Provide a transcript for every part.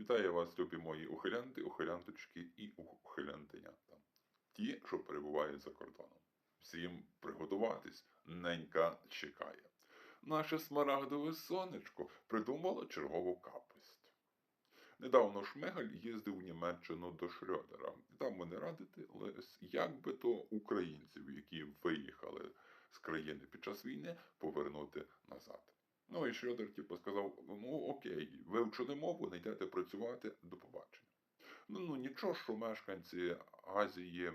Вітаю вас, любі мої ухилянти, ухилянточки і ухилянтенята. Ті, що перебувають за кордоном. Всім приготуватись, ненька чекає. Наше смарагдове сонечко придумало чергову капость. Недавно Шмегаль їздив в Німеччину до Шрёдера. І Там вони радились, як би то українців, які виїхали з країни під час війни, повернути назад. Ну і Шрёдер типу сказав: ну окей, вивчили мову, не йдете працювати, до побачення. Ну, ну нічого, що мешканці Азії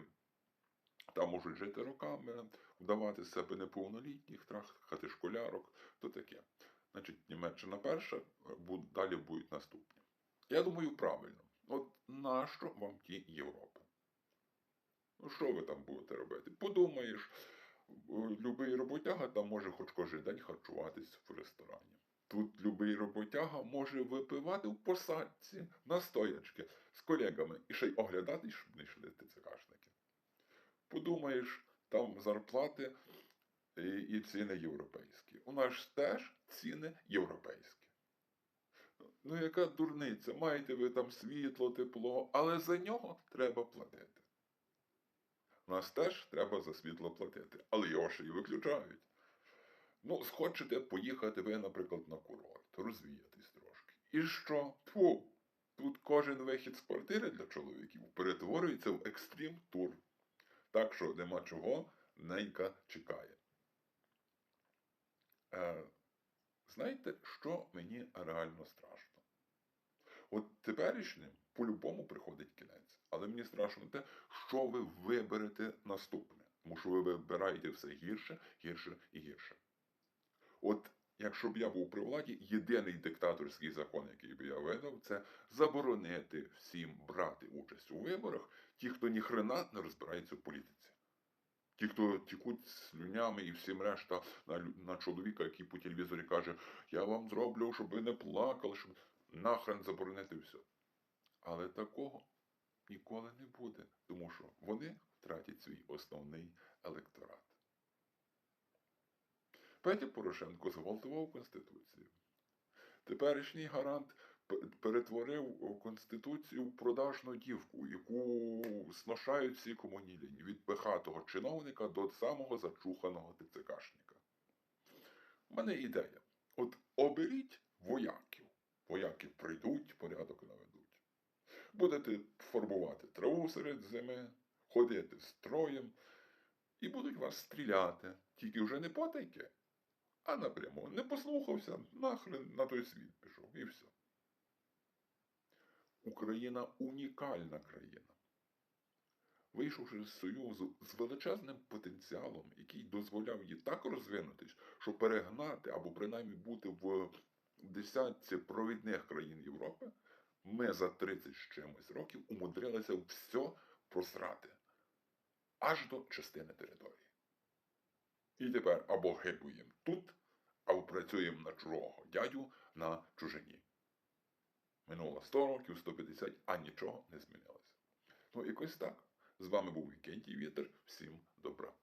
там можуть жити роками, вдавати з себе неповнолітніх, трахати школярок, то таке. Значить, Німеччина перша, далі будуть наступні. Я думаю, правильно. От нащо вам ті Європи? Ну, що ви там будете робити? Подумаєш, любий роботяга там може хоч кожен день харчуватись в ресторані. Тут любий роботяга може випивати в посадці настоячки з колегами і ще й оглядати, щоб не йшли ТЦКшники. Подумаєш, там зарплати і, і ціни європейські. У нас теж ціни європейські. Ну, яка дурниця, маєте ви там світло, тепло, але за нього треба платити. Нас теж треба за світло платити, але його ще й виключають. Ну, схочете поїхати ви, наприклад, на курорт, розвіятись трошки. І що? Фу, тут кожен вихід з квартири для чоловіків перетворюється в екстрім тур. Так що нема чого, ненька чекає. Е, знаєте, що мені реально страшно? От теперішнім по-любому приходить кінець. Але мені страшно те, що ви виберете наступне. Тому що ви вибираєте все гірше, гірше і гірше. От якщо б я був при владі, єдиний диктаторський закон, який би я видав, це заборонити всім брати участь у виборах, ті, хто ні хрена не розбирається в політиці. Ті, хто тікуть слюнями і всім решта на, на чоловіка, який по телевізорі каже, я вам зроблю, щоб ви не плакали, щоб нахрен заборонити все. Але такого ніколи не буде, тому що вони втратять свій основний електорат. Петя Порошенко зґвалтував Конституцію. Теперішній гарант перетворив Конституцію в продажну дівку, яку сношають всі комуніліні від пихатого чиновника до самого зачуханого ТЦКшника. У мене ідея. От оберіть вояків. Вояки прийдуть, порядок наведуть. Будете формувати траву серед зими, ходити строєм, і будуть вас стріляти, тільки вже не потайки, а напряму. Не послухався, нахрен на той світ пішов, і все. Україна унікальна країна. Вийшовши з Союзу з величезним потенціалом, який дозволяв їй так розвинутись, що перегнати або принаймні бути в десятці провідних країн Європи, ми за 30 з чимось років умудрилися все просрати аж до частини території. І тепер або гибуємо тут, або працюємо на чужого дядю на чужині. Минуло 100 років, 150, а нічого не змінилося. Ну, якось так. З вами був Вікентій Вітер. Всім добра.